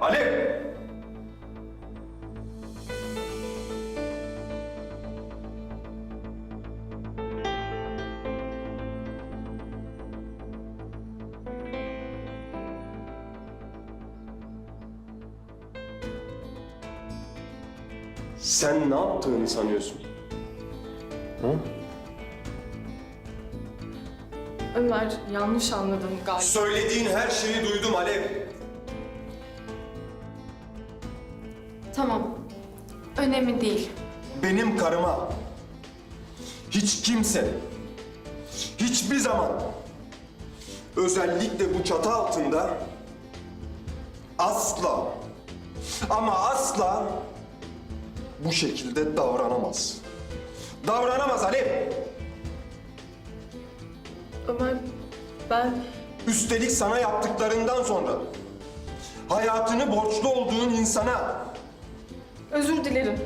Alev! Sen ne yaptığını sanıyorsun? Hı? Ömer yanlış anladım galiba. Söylediğin her şeyi duydum Alev. Tamam. Önemli değil. Benim karıma hiç kimse hiçbir zaman özellikle bu çatı altında asla ama asla bu şekilde davranamaz. Davranamaz Alev. Ömer ben Üstelik sana yaptıklarından sonra hayatını borçlu olduğun insana özür dilerim.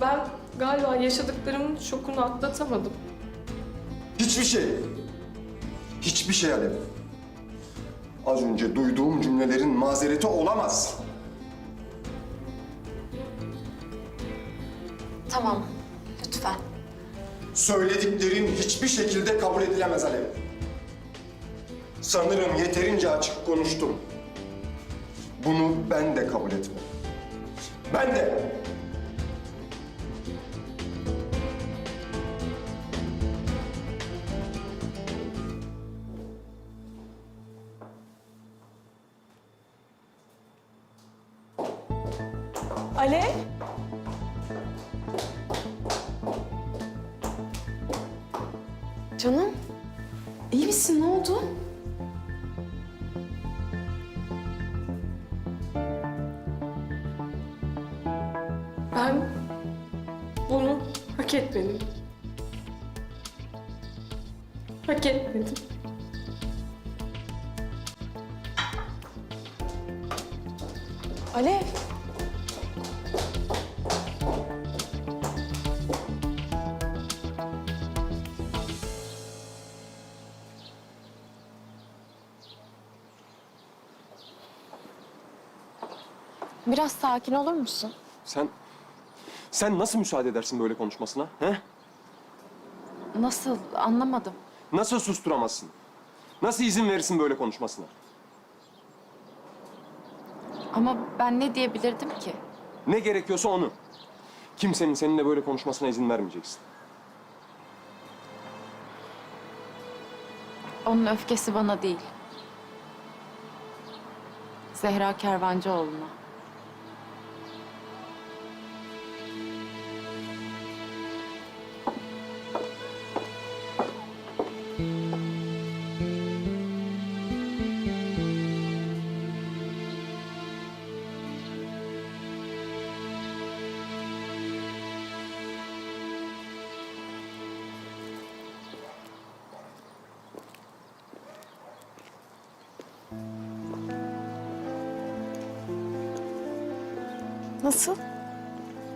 Ben galiba yaşadıklarımın şokunu atlatamadım. hiçbir şey, hiçbir şey Alev. Az önce duyduğum cümlelerin mazereti olamaz. Tamam, lütfen. Söylediklerin hiçbir şekilde kabul edilemez Alev. Sanırım yeterince açık konuştum. Bunu ben de kabul etmem. Ben de. Alev? Canım, iyi misin? Ne oldu? Etmedim. Hak etmedim. Alev. Biraz sakin olur musun? Sen, sen nasıl müsaade edersin böyle konuşmasına? He? Nasıl? Anlamadım. Nasıl susturamazsın? Nasıl izin verirsin böyle konuşmasına? Ama ben ne diyebilirdim ki? Ne gerekiyorsa onu. Kimsenin seninle böyle konuşmasına izin vermeyeceksin. Onun öfkesi bana değil. Zehra Kervancıoğlu'na. Nasıl?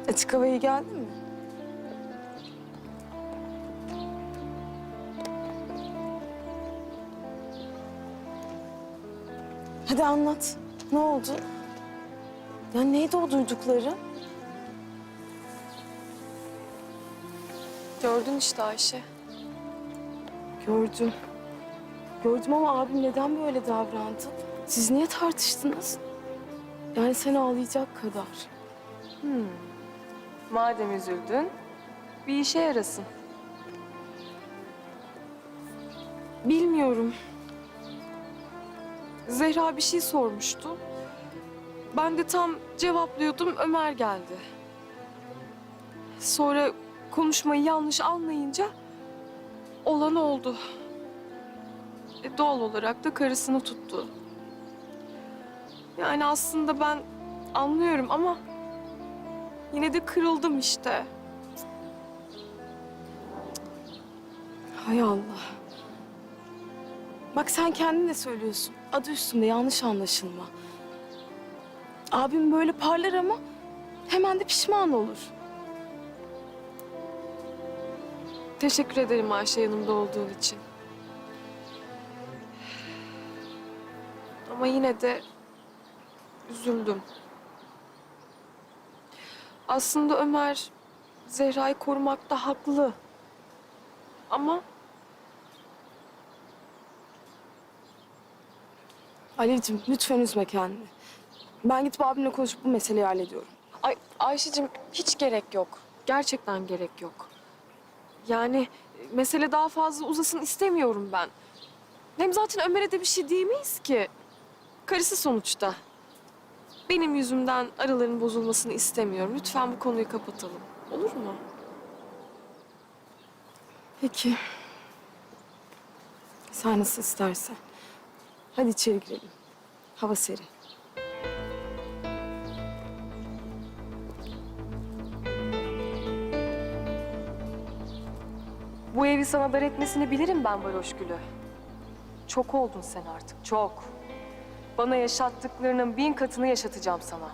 Açık hava iyi geldi mi? Hadi anlat. Ne oldu? Ya neydi o duydukları? Gördün işte Ayşe. Gördüm. Gördüm ama abim neden böyle davrandı? Siz niye tartıştınız? Yani sen ağlayacak kadar. Madem üzüldün, bir işe yarasın. Bilmiyorum. Zehra bir şey sormuştu. Ben de tam cevaplıyordum, Ömer geldi. Sonra konuşmayı yanlış anlayınca olan oldu. E, doğal olarak da karısını tuttu. Yani aslında ben anlıyorum ama yine de kırıldım işte. Hay Allah. Bak sen kendin de söylüyorsun. Adı üstünde yanlış anlaşılma. Abim böyle parlar ama hemen de pişman olur. Teşekkür ederim Ayşe yanımda olduğun için. Ama yine de üzüldüm. Aslında Ömer Zehra'yı korumakta haklı. Ama Alevciğim lütfen üzme kendini. Ben gidip abimle konuşup bu meseleyi hallediyorum. Ay Ayşe'cim hiç gerek yok. Gerçekten gerek yok. Yani mesele daha fazla uzasın istemiyorum ben. Hem zaten Ömer'e de bir şey diyemeyiz ki. Karısı sonuçta. Benim yüzümden araların bozulmasını istemiyorum. Lütfen bu konuyu kapatalım. Olur mu? Peki. Sen nasıl istersen. Hadi içeri girelim. Hava serin. Bu evi sana dar etmesini bilirim ben Varoş Gülü. Çok oldun sen artık, çok. Bana yaşattıklarının bin katını yaşatacağım sana.